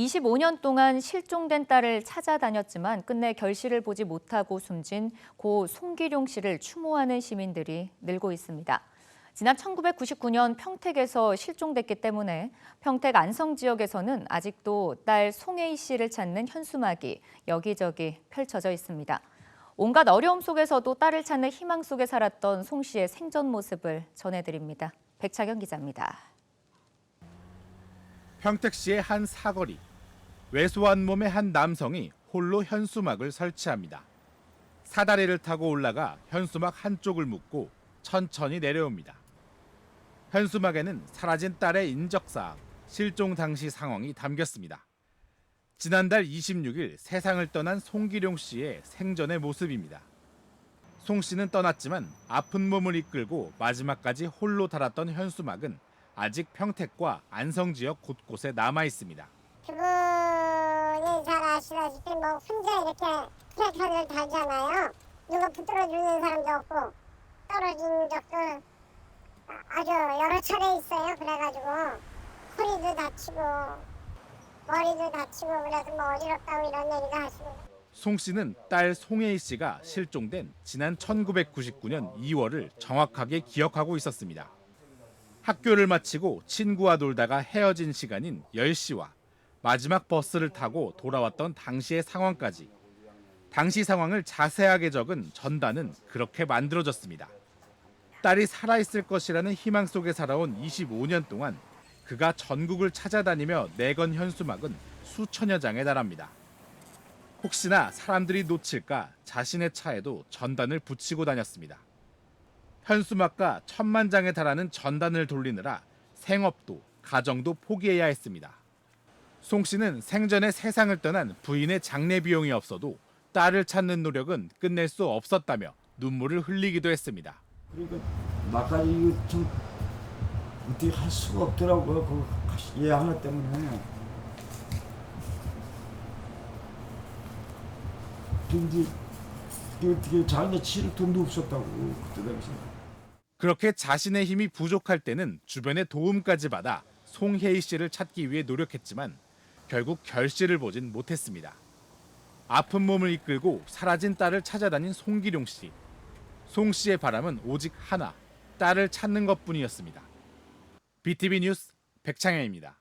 25년 동안 실종된 딸을 찾아다녔지만 끝내 결실을 보지 못하고 숨진 고 송기룡 씨를 추모하는 시민들이 늘고 있습니다. 지난 1999년 평택에서 실종됐기 때문에 평택 안성 지역에서는 아직도 딸 송혜희 씨를 찾는 현수막이 여기저기 펼쳐져 있습니다. 온갖 어려움 속에서도 딸을 찾는 희망 속에 살았던 송 씨의 생전 모습을 전해드립니다. 백차경 기자입니다. 평택시의 한 사거리. 왜소한 몸의 한 남성이 홀로 현수막을 설치합니다. 사다리를 타고 올라가 현수막 한쪽을 묶고 천천히 내려옵니다. 현수막에는 사라진 딸의 인적사항, 실종 당시 상황이 담겼습니다. 지난달 26일 세상을 떠난 송기룡 씨의 생전의 모습입니다. 송 씨는 떠났지만 아픈 몸을 이끌고 마지막까지 홀로 달았던 현수막은 아직 평택과 안성 지역 곳곳에 남아 있습니다. 아시다시피 뭐 혼자 이렇게 트랙터를 달잖아요. 누가 붙들어주는 사람도 없고 떨어진 적도 아주 여러 차례 있어요. 그래가지고 허리도 다치고 머리도 다치고 그래서 뭐 어지럽다고 이런 얘기도 하시고 송 씨는 딸 송혜희 씨가 실종된 지난 1999년 2월을 정확하게 기억하고 있었습니다. 학교를 마치고 친구와 놀다가 헤어진 시간인 10시와 마지막 버스를 타고 돌아왔던 당시의 상황까지 당시 상황을 자세하게 적은 전단은 그렇게 만들어졌습니다. 딸이 살아있을 것이라는 희망 속에 살아온 25년 동안 그가 전국을 찾아다니며 내건 현수막은 수천여 장에 달합니다. 혹시나 사람들이 놓칠까 자신의 차에도 전단을 붙이고 다녔습니다. 현수막과 천만 장에 달하는 전단을 돌리느라 생업도 가정도 포기해야 했습니다. 송 씨는 생전에 세상을 떠난 부인의 장례 비용이 없어도 딸을 찾는 노력은 끝낼 수 없었다며 눈물을 흘리기도 했습니다. 그러니까 이거 좀 어떻게 할 수가 없더라고요. 그얘 하나 때문에. 근데 어떻게 장례 치를 돈도 없었다고 그때 당시. 그렇게 자신의 힘이 부족할 때는 주변의 도움까지 받아 송혜희 씨를 찾기 위해 노력했지만 결국 결실을 보진 못했습니다. 아픈 몸을 이끌고 사라진 딸을 찾아다닌 송기룡 씨. 송 씨의 바람은 오직 하나, 딸을 찾는 것뿐이었습니다. BTV 뉴스 백창현입니다.